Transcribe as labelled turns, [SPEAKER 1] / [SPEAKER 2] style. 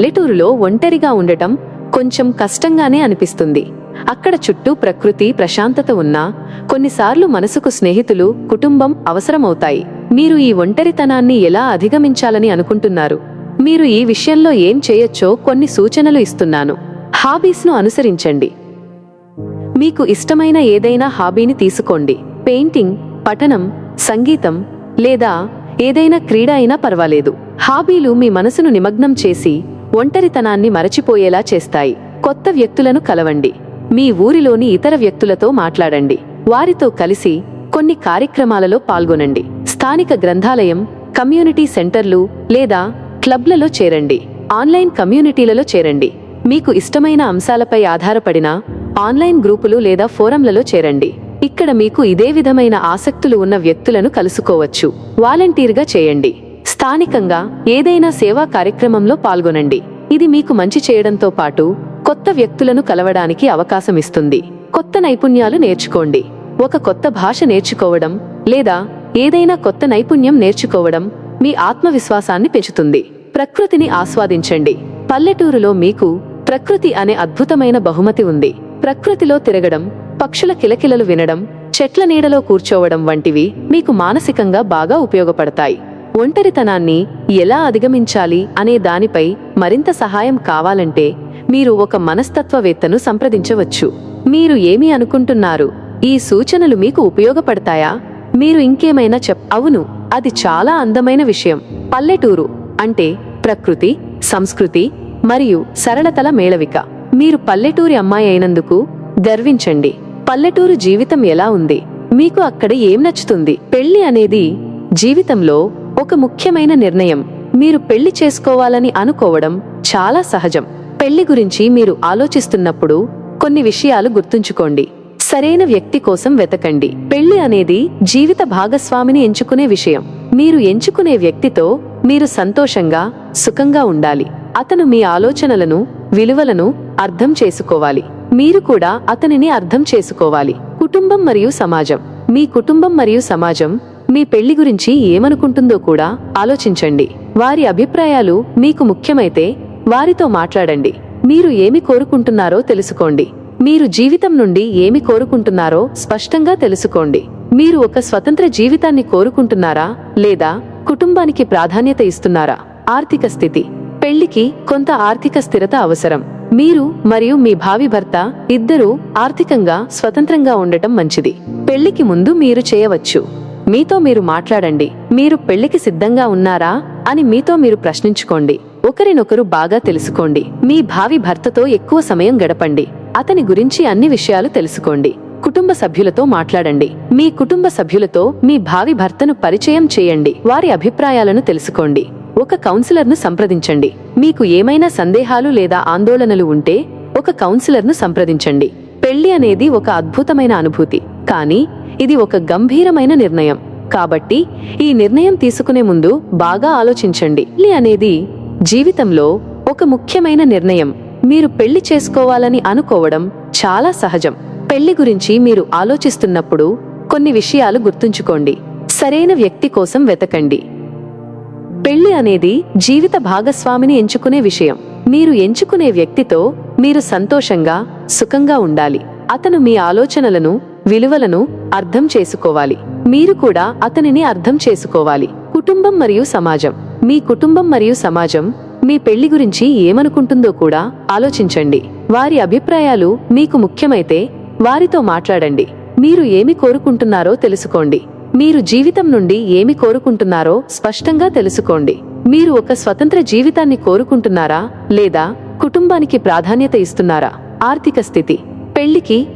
[SPEAKER 1] లెటూరులో ఒంటరిగా ఉండటం కొంచెం కష్టంగానే అనిపిస్తుంది. అక్కడ చుట్టూ ప్రకృతి ప్రశాంతత ఉన్నా కొన్నిసార్లు మనసుకు స్నేహితులు కుటుంబం అవసరమవుతాయి. మీరు ఈ ఒంటరితనాన్ని ఎలా అధిగమించాలని అనుకుంటున్నారు? మీరు ఈ విషయంలో ఏం చేయొచ్చో కొన్ని సూచనలు ఇస్తున్నాను. హాబీస్ను అనుసరించండి. మీకు ఇష్టమైన ఏదైనా హాబీని తీసుకోండి. పెయింటింగ్ పఠనం సంగీతం లేదా ఏదైనా క్రీడ అయినా పర్వాలేదు. హాబీలు మీ మనసును నిమగ్నం చేసి ఒంటరితనాన్ని మరచిపోయేలా చేస్తాయి. కొత్త వ్యక్తులను కలవండి. మీ ఊరిలోని ఇతర వ్యక్తులతో మాట్లాడండి. వారితో కలిసి కొన్ని కార్యక్రమాలలో పాల్గొనండి. స్థానిక గ్రంథాలయం కమ్యూనిటీ సెంటర్లు లేదా క్లబ్లలో చేరండి. ఆన్లైన్ కమ్యూనిటీలలో చేరండి. మీకు ఇష్టమైన అంశాలపై ఆధారపడిన ఆన్లైన్ గ్రూపులు లేదా ఫోరంలలో చేరండి. ఇక్కడ మీకు ఇదే విధమైన ఆసక్తులు ఉన్న వ్యక్తులను కలుసుకోవచ్చు. వాలంటీర్గా చేయండి. స్థానికంగా ఏదైనా సేవా కార్యక్రమంలో పాల్గొనండి. ఇది మీకు మంచి చేయడంతో పాటు కొత్త వ్యక్తులను కలవడానికి అవకాశం ఇస్తుంది. కొత్త నైపుణ్యాలు నేర్చుకోండి. ఒక కొత్త భాష నేర్చుకోవడం లేదా ఏదైనా కొత్త నైపుణ్యం నేర్చుకోవడం మీ ఆత్మవిశ్వాసాన్ని పెంచుతుంది. ప్రకృతిని ఆస్వాదించండి. పల్లెటూరులో మీకు ప్రకృతి అనే అద్భుతమైన బహుమతి ఉంది. ప్రకృతిలో తిరగడం పక్షుల కిలకిలలు వినడం చెట్ల నీడలో కూర్చోవడం వంటివి మీకు మానసికంగా బాగా ఉపయోగపడతాయి. ఒంటరితనాన్ని ఎలా అధిగమించాలి అనే దానిపై మరింత సహాయం కావాలంటే మీరు ఒక మనస్తత్వవేత్తను సంప్రదించవచ్చు. మీరు ఏమి అనుకుంటున్నారు? ఈ సూచనలు మీకు ఉపయోగపడతాయా? మీరు ఇంకేమైనా చెప్ అవును అది చాలా అందమైన విషయం. పల్లెటూరు అంటే ప్రకృతి సంస్కృతి మరియు సరళతల మేళవిక. మీరు పల్లెటూరి అమ్మాయి అయినందుకు గర్వించండి. పల్లెటూరు జీవితం ఎలా ఉంది? మీకు అక్కడ ఏం నచ్చుతుంది? పెళ్ళి అనేది జీవితంలో ఒక ముఖ్యమైన నిర్ణయం. మీరు పెళ్ళి చేసుకోవాలని అనుకోవడం చాలా సహజం. పెళ్ళి గురించి మీరు ఆలోచిస్తున్నప్పుడు కొన్ని విషయాలు గుర్తుంచుకోండి. సరైన వ్యక్తి కోసం వెతకండి. పెళ్ళి అనేది జీవిత భాగస్వామిని ఎంచుకునే విషయం. మీరు ఎంచుకునే వ్యక్తితో మీరు సంతోషంగా సుఖంగా ఉండాలి. అతను మీ ఆలోచనలను విలువలను అర్థం చేసుకోవాలి. మీరు కూడా అతనిని అర్థం చేసుకోవాలి. కుటుంబం మరియు సమాజం. మీ కుటుంబం మరియు సమాజం మీ పెళ్ళి గురించి ఏమనుకుంటుందో కూడా ఆలోచించండి. వారి అభిప్రాయాలు మీకు ముఖ్యమైతే వారితో మాట్లాడండి. మీరు ఏమి కోరుకుంటున్నారో తెలుసుకోండి. మీరు జీవితం నుండి ఏమి కోరుకుంటున్నారో స్పష్టంగా తెలుసుకోండి. మీరు ఒక స్వతంత్ర జీవితాన్ని కోరుకుంటున్నారా? లేదా కుటుంబానికి ప్రాధాన్యత ఇస్తున్నారా? ఆర్థిక స్థితి. పెళ్ళికి కొంత ఆర్థిక స్థిరత అవసరం. మీరు మరియు మీ భావి భర్త ఇద్దరూ ఆర్థికంగా స్వతంత్రంగా ఉండటం మంచిది. పెళ్ళికి ముందు మీరు చేయవచ్చు. మీతో మీరు మాట్లాడండి. మీరు పెళ్ళికి సిద్ధంగా ఉన్నారా? అని మీతో మీరు ప్రశ్నించుకోండి. ఒకరినొకరు బాగా తెలుసుకోండి. మీ భావి భర్తతో ఎక్కువ సమయం గడపండి. అతని గురించి అన్ని విషయాలు తెలుసుకోండి. కుటుంబ సభ్యులతో మాట్లాడండి. మీ కుటుంబ సభ్యులతో మీ భావి భర్తను పరిచయం చేయండి. వారి అభిప్రాయాలను తెలుసుకోండి. ఒక కౌన్సిలర్ను సంప్రదించండి. మీకు ఏమైనా సందేహాలు లేదా ఆందోళనలు ఉంటే ఒక కౌన్సిలర్ను సంప్రదించండి. పెళ్ళి అనేది ఒక అద్భుతమైన అనుభూతి. కానీ ఇది ఒక గంభీరమైన నిర్ణయం. కాబట్టి ఈ నిర్ణయం తీసుకునే ముందు బాగా ఆలోచించండి. పెళ్ళి అనేది జీవితంలో ఒక ముఖ్యమైన నిర్ణయం. మీరు పెళ్ళి చేసుకోవాలని అనుకోవడం చాలా సహజం. పెళ్ళి గురించి మీరు ఆలోచిస్తున్నప్పుడు కొన్ని విషయాలు గుర్తుంచుకోండి. సరైన వ్యక్తి కోసం వెతకండి. పెళ్ళి అనేది జీవిత భాగస్వామిని ఎంచుకునే విషయం. మీరు ఎంచుకునే వ్యక్తితో మీరు సంతోషంగా సుఖంగా ఉండాలి. అతను మీ ఆలోచనలను విలువలను అర్థం చేసుకోవాలి. మీరు కూడా అతనిని అర్థం చేసుకోవాలి. కుటుంబం మరియు సమాజం. మీ కుటుంబం మరియు సమాజం మీ పెళ్ళి గురించి ఏమనుకుంటుందో కూడా ఆలోచించండి. వారి అభిప్రాయాలు మీకు ముఖ్యమైతే వారితో మాట్లాడండి. మీరు ఏమి కోరుకుంటున్నారో తెలుసుకోండి. మీరు జీవితం నుండి ఏమి కోరుకుంటున్నారో స్పష్టంగా తెలుసుకోండి. మీరు ఒక స్వతంత్ర జీవితాన్ని కోరుకుంటున్నారా? లేదా కుటుంబానికి ప్రాధాన్యత ఇస్తున్నారా? ఆర్థిక స్థితి. పెళ్ళికి